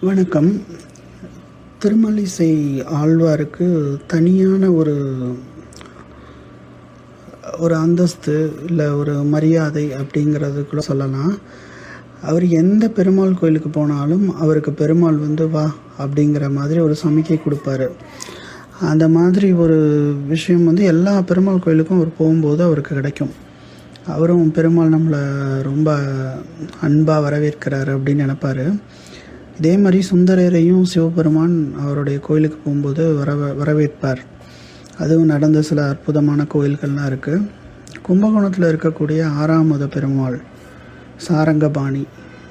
வணக்கம். திருமலிசை ஆழ்வாருக்கு தனியான ஒரு ஒரு அந்தஸ்து இல்லை ஒரு மரியாதை அப்படிங்கிறது கூட சொல்லலாம். அவர் எந்த பெருமாள் கோயிலுக்கு போனாலும் அவருக்கு பெருமாள் வந்து வா அப்படிங்கிற மாதிரி ஒரு சமிக்கை கொடுப்பாரு. அந்த மாதிரி ஒரு விஷயம் வந்து எல்லா பெருமாள் கோயிலுக்கும் அவர் போகும்போது அவருக்கு கிடைக்கும். அவரும் பெருமாள் நம்மளை ரொம்ப அன்பாக வரவேற்கிறாரு அப்படின்னு நினைப்பாரு. இதே மாதிரி சுந்தரரையும் சிவபெருமான் அவருடைய கோயிலுக்கு போகும்போது வரவ வரவேற்பார். அதுவும் நடந்த சில அற்புதமான கோயில்கள்லாம் இருக்குது கும்பகோணத்தில் இருக்கக்கூடிய ஆறாமத பெருமாள் சாரங்கபாணி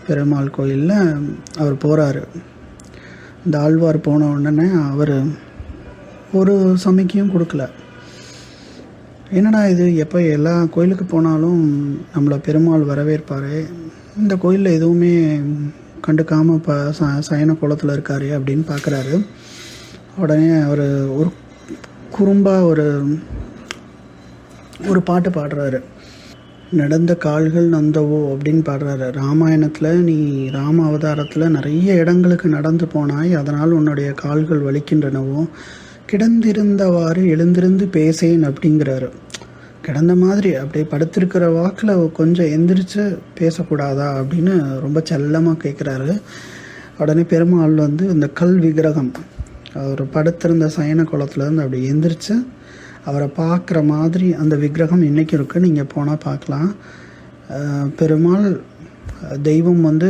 பெருமாள் கோயிலில் அவர் போகிறாரு இந்த ஆழ்வார் போன உடனே அவர் ஒரு சமைக்கையும் கொடுக்கல. என்னடா இது? எப்போ எல்லா கோயிலுக்கு போனாலும் நம்மளை பெருமாள் வரவேற்பார். இந்த கோயிலில் எதுவுமே கண்டுக்காமல் இப்போ ச சயன குளத்தில் இருக்காரு அப்படின்னு பார்க்குறாரு உடனே அவர் ஒரு குறும்பாக ஒரு ஒரு பாட்டு பாடுறாரு. நடந்த கால்கள் நந்தவோ அப்படின்னு பாடுறாரு. ராமாயணத்தில் நீ ராம அவதாரத்தில் நிறைய இடங்களுக்கு நடந்து போனாய். அதனால் உன்னுடைய கால்கள் வலிக்கின்றனவோ. கிடந்திருந்தவாறு எழுந்திருந்து பேசேன் அப்படிங்கிறாரு. கிடந்த மாதிரி அப்படியே படுத்திருக்கிற வாக்கில் கொஞ்சம் எந்திரிச்சு பேசக்கூடாதா அப்படின்னு ரொம்ப செல்லமாக கேட்குறாரு உடனே பெருமாள் வந்து இந்த கல் விக்கிரகம் அவர் படுத்திருந்த சயன குளத்துலேருந்து அப்படி எந்திரிச்சு அவரை பார்க்குற மாதிரி அந்த விக்கிரகம் இன்றைக்கும் இருக்குது நீங்கள் போனால் பார்க்கலாம். பெருமாள் தெய்வம் வந்து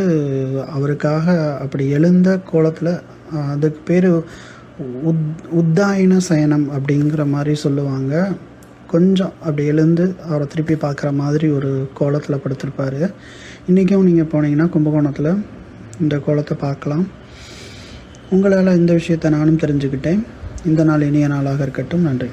அவருக்காக அப்படி எழுந்த கோலத்தில் அதுக்கு பேர் உத் உத்தாயன சயனம் அப்படிங்கிற மாதிரி சொல்லுவாங்க. கொஞ்சம் அப்படி எழுந்து அவரை திருப்பி பார்க்குற மாதிரி ஒரு கோலத்தில் படுத்திருப்பார். இன்றைக்கும் நீங்கள் போனீங்கன்னா கும்பகோணத்தில் இந்த கோலத்தை பார்க்கலாம். உங்களால் இந்த விஷயத்தை நானும் தெரிஞ்சுக்கிட்டேன். இந்த நாள் இனிய நாளாக இருக்கட்டும். நன்றி.